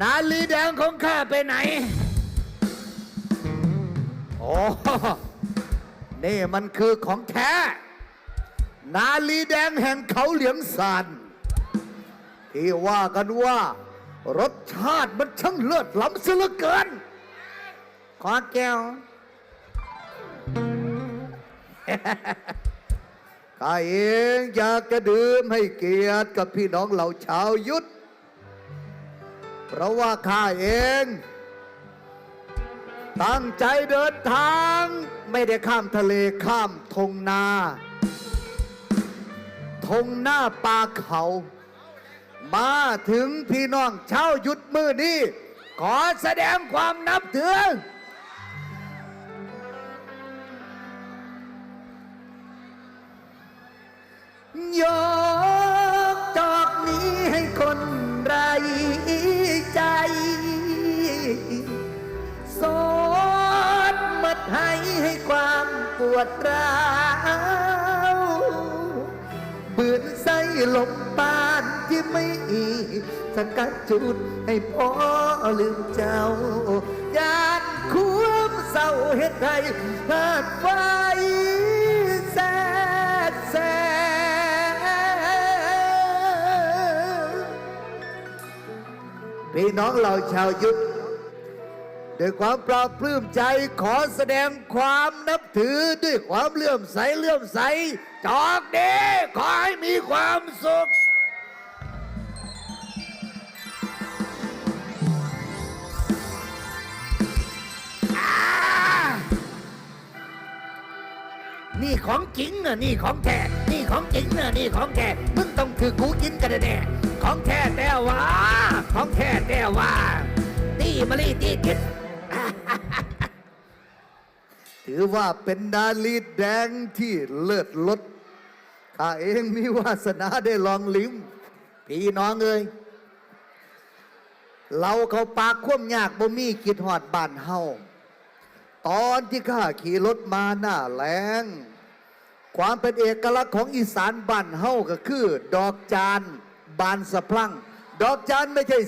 นาลีแดงของข้าไปไหน โอ้นี่มันคือของแท้ นาลีแดงแห่งเขาเหลียงซานที่ว่ากันว่า รสชาติมันช่างเลิศล้ำเสือเกิน ขอแก้วข้าเองอยากจะดื่มให้เกียรติกับพี่น้องเหล่าชาวยุทธ เพราะว่าข้าเอง ตั้งใจเดินทางไม่ได้ข้ามทะเลข้ามทงนาทงหน้าป่าเขา มาถึงพี่น้องเชาวยุทธมือนี้ ขอแสดงความนับถือย วดร้าวบืนไส้ลมปานที่ไม่สังกัดจุดให้พ่อลืมเจ้ายานควมเศร้าเฮ็ดให้พาดไฟแสดแสพี่น้องเราชาวยุทธ ด้วยความปลาบปลื้มใจขอแสดงความนับถือด้วยความเลื่อมใสเลื่อมใส จอกเด้ขอให้มีความสุขนี่ของจริงน่ะนี่ของแท้นี่ของจริงน่ะนี่ของแท้มึงต้องถือกูกินกันแน่ของแท้แต่ว่า ของแท้แต่ว่า ตีมาลีตีกิน ถือว่าเป็นดาลีแดงที่เลิศลดข้าเองมีวาสนาได้ลองลิ้มพี่น้องเอ้ยเราเขาปากคว่ำยากบ่มีคิดหอดบ้านเฮาตอนที่ข้าขี่รถมาหน้าแรงความเป็นเอกลักษณ์ของอีสานบ้านเฮาก็คือ ดอกจานบานสะพรั่ง ดอกจานไม่ใช่